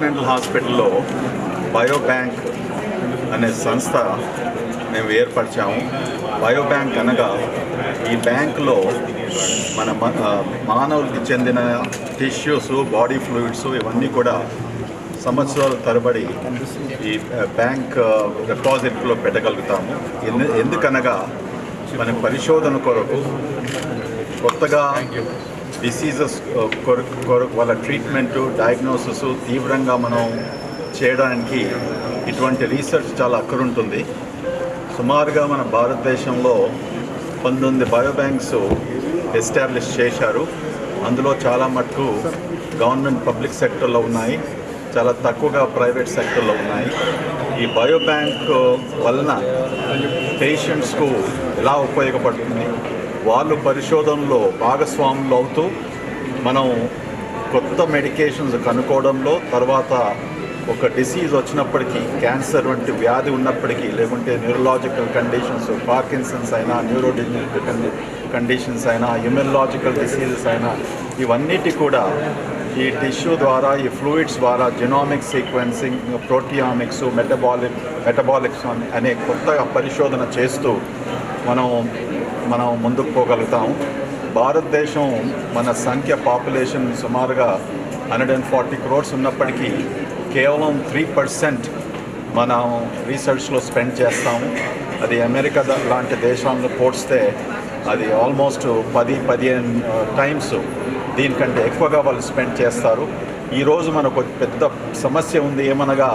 Mental హాస్పిటల్లో biobank అనే సంస్థ మేము ఏర్పరిచాము. బయోబ్యాంక్ అనగా ఈ బ్యాంకులో మన మానవులకి చెందిన టిష్యూస్ బాడీ ఫ్లూయిడ్స్ ఇవన్నీ కూడా సంవత్సరాల తరబడి ఈ బ్యాంక్ డిపాజిట్లో పెట్టగలుగుతాము. ఎందు- ఎందుకనగా మన పరిశోధన కొరకు కొత్తగా డిసీజెస్ కొరకు కొరకు వాళ్ళ ట్రీట్మెంట్ డయాగ్నోసిస్ తీవ్రంగా మనం చేయడానికి ఇటువంటి రీసెర్చ్ చాలా అక్కరుంటుంది సుమారుగా మన భారతదేశంలో పంతొమ్మిది బయోబ్యాంక్స్ ఎస్టాబ్లిష్ చేశారు. అందులో చాలా మటుకు గవర్నమెంట్ పబ్లిక్ సెక్టర్లో ఉన్నాయి. చాలా తక్కువగా ప్రైవేట్ సెక్టర్లో ఉన్నాయి. ఈ బయోబ్యాంక్ వలన పేషెంట్స్కు ఎలా ఉపయోగపడుతుంది? వాళ్ళు పరిశోధనలో భాగస్వాములు అవుతూ మనం కొత్త మెడికేషన్స్ కనుక్కోవడంలో తర్వాత ఒక డిసీజ్ వచ్చినప్పటికీ క్యాన్సర్ వంటి వ్యాధి ఉన్నప్పటికీ లేకుంటే న్యూరలాజికల్ కండిషన్స్ పార్కిన్సన్స్ అయినా న్యూరోడిజినల్ కండిషన్స్ అయినా ఇమ్యూనలాజికల్ డిసీజెస్ అయినా ఇవన్నిటి కూడా ఈ టిష్యూ ద్వారా ఈ ఫ్లూయిడ్స్ ద్వారా జెనామిక్ సీక్వెన్సింగ్ ప్రోటియామిక్స్ మెటబాలిక్ మెటబాలిక్స్ అనే కొత్తగా పరిశోధన చేస్తూ మనం మనం ముందుకు పోగలుగుతాం భారతదేశం మన సంఖ్య పాపులేషన్ సుమారుగా హండ్రెడ్ అండ్ ఫార్టీ క్రోర్స్ ఉన్నప్పటికీ కేవలం త్రీ పర్సెంట్ మనం రీసెర్చ్లో స్పెండ్ చేస్తాము. అది అమెరికా లాంటి దేశాలను పోడిస్తే అది ఆల్మోస్ట్ పది పదిహేను టైమ్స్ దీనికంటే ఎక్కువగా వాళ్ళు స్పెండ్ చేస్తారు. ఈరోజు మనకు పెద్ద సమస్య ఉంది. ఏమనగా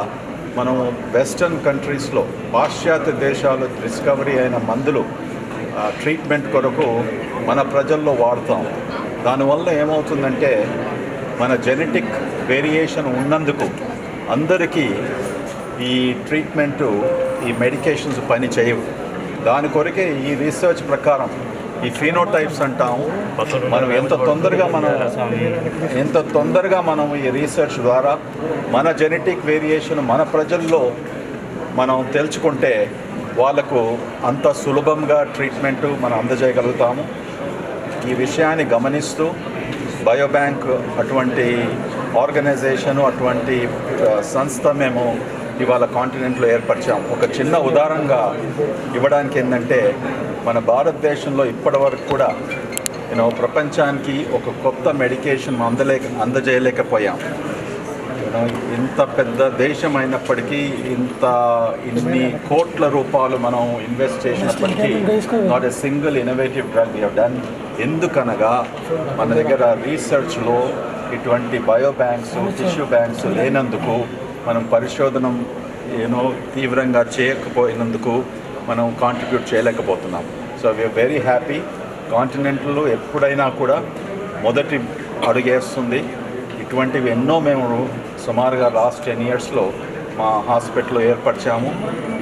మనం వెస్టర్న్ కంట్రీస్లో పాశ్చాత్య దేశాలు డిస్కవరీ అయిన మందులు ట్రీట్మెంట్ కొరకు మన ప్రజల్లో వాడతాం. దానివల్ల ఏమవుతుందంటే మన జెనెటిక్ వేరియేషన్ ఉన్నందుకు అందరికీ ఈ ట్రీట్మెంటు ఈ మెడికేషన్స్ పని చేయవు. దాని కొరకే ఈ రీసెర్చ్ ప్రకారం ఈ ఫీనోటైప్స్ అంటాం. మనం ఎంత తొందరగా మనం ఎంత తొందరగా మనం ఈ రీసెర్చ్ ద్వారా మన జెనెటిక్ వేరియేషన్ మన ప్రజల్లో మనం తెలుసుకుంటే వాళ్ళకు అంత సులభంగా ట్రీట్మెంట్ మనం అందజేయగలుగుతాము. ఈ విషయాన్ని గమనిస్తూ బయోబ్యాంక్ అటువంటి ఆర్గనైజేషన్ అటువంటి సంస్థ మేము ఇవాళ కాంటినెంట్లో ఏర్పరిచాం. ఒక చిన్న ఉదాహరణగా ఇవ్వడానికి ఏంటంటే మన భారతదేశంలో ఇప్పటివరకు కూడా యూనో ప్రపంచానికి ఒక కొత్త మెడికేషన్ అందలేక అందజేయలేకపోయాం. ఇంత పెద్ద దేశం అయినప్పటికీ ఇంత ఇన్ని కోట్ల రూపాయలు మనం ఇన్వెస్ట్ చేసినప్పటికీ not a single innovative drug you done ఎందుకనగా మన దగ్గర రీసెర్చ్లో ఇటువంటి బయో బ్యాంక్స్ టిష్యూ బ్యాంక్స్ లేనందుకు మనం పరిశోధన ఏనో తీవ్రంగా చేయకపోయినందుకు మనం కాంట్రిబ్యూట్ చేయలేకపోతున్నాం. So we are very happy కాంటినెంట్లో ఎప్పుడైనా కూడా మొదటి అడుగేస్తుంది. ఇటువంటివి ఎన్నో మేము సుమారుగా లాస్ట్ టెన్ ఇయర్స్లో మా హాస్పిటల్లో ఏర్పరిచాము.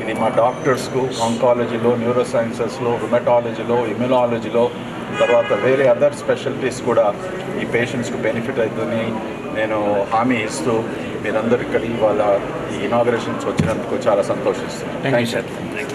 ఇది మా డాక్టర్స్కు ఆంకాలజీలో న్యూరో సైన్సెస్లో రుమటాలజీలో ఇమ్యునాలజీలో తర్వాత వేరే అదర్ స్పెషాలిటీస్ కూడా ఈ పేషెంట్స్కు బెనిఫిట్ అవుతుందని నేను హామీ ఇస్తూ మీరందరూ ఇక్కడ ఇవాళ ఈ ఇనాగరేషన్స్ వచ్చినందుకు చాలా సంతోషిస్తున్నాను. Thank you